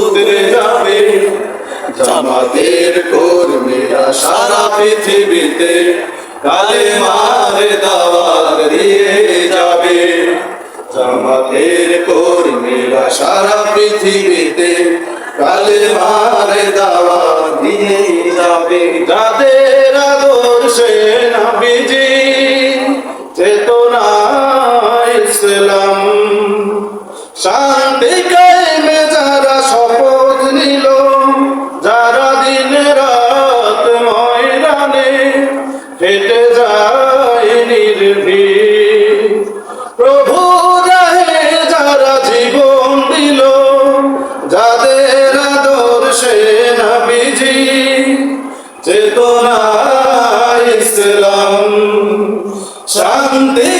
উতরে যাবে, জামাতের কর্মীরা সারা পৃথিবীতে কালে মারে দাওয়াত দিয়ে যাবে। জামাতের কর্মীরা সারা পৃথিবীতে কালে মারে দিয়ে যাবে। যাদের আদর্শে চেতনা ইসলাম শান্তি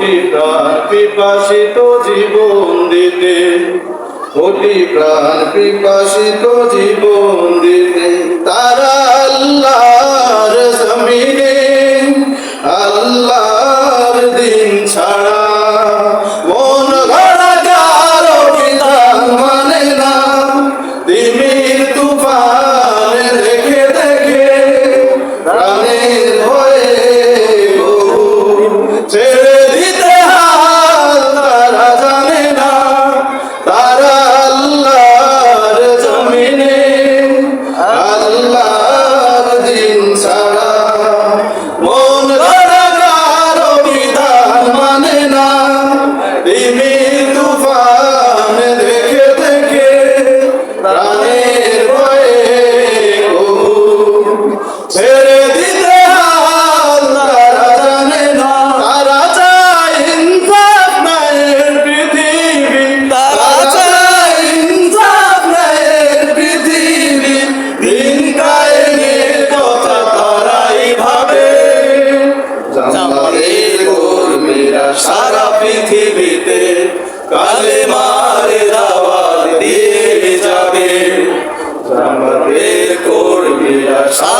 কোটি প্রাণ পিপাসিত জীবন দিতে। কোটি প্রাণ পিপাসিত জীবন দিতে। তারা আল্লাহর জমিনে, আল্লাহর দিন ছাড়া মন বিধান মানে না। তিমির তুফান দেখে দেখে প্রাণের ভয়ে ছেড়ে দিতে তারা জানে না। তারা চায় ইনসাফ নায়ের পৃথিবী। তারা চায় ইনসাফ নায়ের পৃথিবী। দিন কথা তারাই ভাবে। জামালের কর্মীরা সারা পৃথিবীতে কালে মারে দাওয়াত দিয়ে যাবে। জামাতের কর্মীরা সারা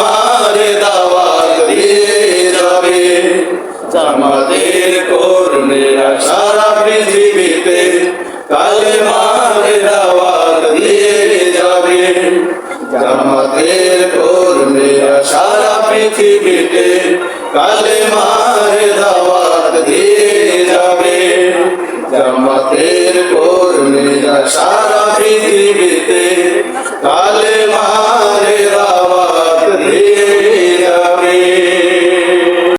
জামাতের কর্মীরা সারা পৃথিবীতে কালে মারে দাওয়াত দিয়ে যাবে। জামাতের কর্মীরা সারা পৃথিবীতে কালে মারে দাওয়াত